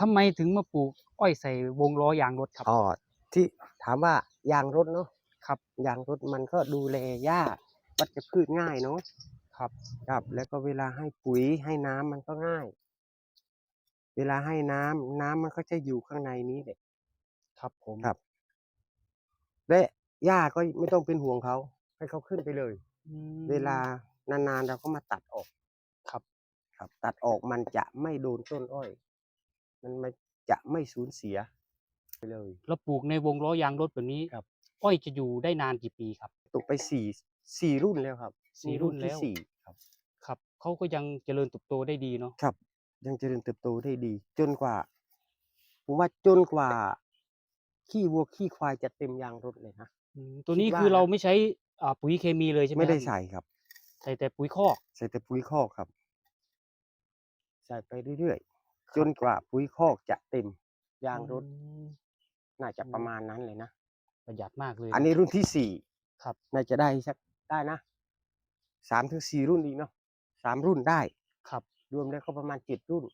ทำไมถึงมาปลูกอ้อยใส่วงล้อยางรถครับ อ๋อที่ถามว่ายางรถเนาะครับยางรถมันก็ดูแลยากวัชพืชง่ายเนาะครับครับ แล้วก็เวลาให้ปุ๋ยให้น้ำมันก็ง่าย เวลาให้น้ำน้ำมันก็จะอยู่ข้างในนี้แหละครับผมครับ และหญ้าก็ไม่ต้องเป็นห่วงเขาให้เขาขึ้นไปเลยอืมเวลานานๆเราก็มาตัดออกครับ ครับ ตัดออกมันจะไม่โดนต้นอ้อย มันไม่จะไม่สูญเสียไปเลย แล้วปลูกในวงล้อยางรถแบบนี้ครับ อ้อยจะอยู่ได้นานกี่ปีครับ ตกไปสี่สี่รุ่นแล้วครับสี่รุ่นที่แล้ว สี่ครับ ครับเขาก็ยังเจริญเติบโตได้ดีเนาะครับ ยังเจริญเติบโตได้ดี จนกว่า ผมว่าจนกว่า ขี้วัวขี้ควายจะเต็มยางรถเลยนะ อืมตัวนี้คิดว่า คือเรานะไม่ใช้อ่าปุ๋ยเคมีเลยใช่ไหมไม่ได้ครับใส่ครับ ใส่แต่ปุ๋ยคอก ใส่แต่ปุ๋ยคอกครับ ใส่ไปเรื่อยครับๆ จนกว่าปุ๋ยคอกจะเต็มยางรถอืมน่าจะอืมประมาณนั้นเลยนะ ประหยัดมากเลย อันนี้รุ่นที่สี่ครับน่าจะได้สักได้นะสามถึงสี่รุ่นอีกเนาะสามรุ่นได้ครับ รวมแล้วก็ประมาณเจ็ดรุ่น